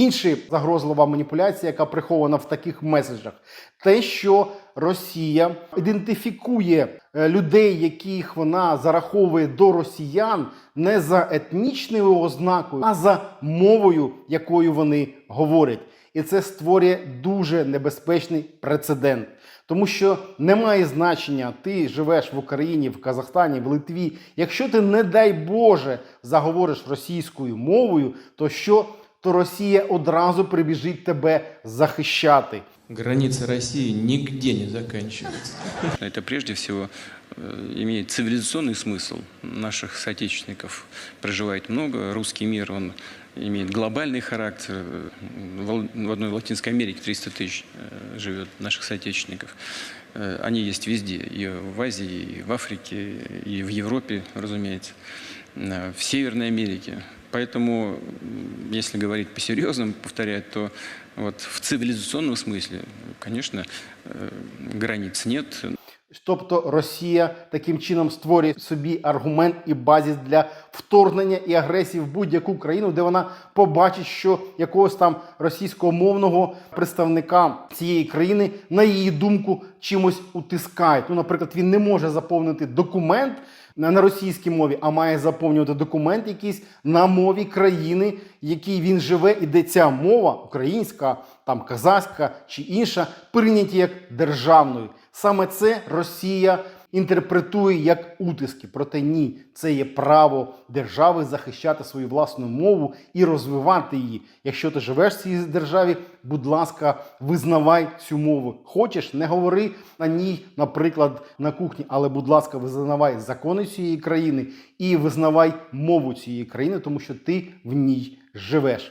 Інша загрозлива маніпуляція, яка прихована в таких меседжах, те, що Росія ідентифікує е, людей, яких вона зараховує до росіян, не за етнічною ознакою, а за мовою, якою вони говорять. І це створює дуже небезпечний прецедент. Тому що немає значення, ти живеш в Україні, в Казахстані, в Литві. Якщо ти, не дай Боже, заговориш російською мовою, то що? То Росія одразу прибіжить тебе захищати. Граница России нигде не заканчивается. Это прежде всего э, имеет цивилизационный смысл. Наших соотечественников проживает много. Русский мир, он имеет глобальный характер. Э, В Ал- в одной Латинской Америке 300 тысяч э, живет наших соотечественников. Э, Они есть везде, и в Азии, и в Африке, и в Европе, разумеется, э, в Северной Америке. Поэтому, м, если говорить по-серьезному, повторять, то вот в цивилизационном смысле, конечно, э, границ нет, Тобто Росія таким чином створює собі аргумент і базіс для вторгнення і агресії в будь-яку країну, де вона побачить, що якогось там російськомовного представника цієї країни, на її думку, чимось утискають. Ну, наприклад, він не може заповнити документ на російській мові, а має заповнювати документ якийсь на мові країни, в якій він живе, і де ця мова українська, там казахська чи інша, прийняті як державною. Саме це Росія інтерпретує як утиски. Проте ні, це є право держави захищати свою власну мову і розвивати її. Якщо ти живеш в цій державі, будь ласка, визнавай цю мову. Хочеш, не говори на ній, наприклад, на кухні, але, будь ласка, визнавай закони цієї країни і визнавай мову цієї країни, тому що ти в ній живеш.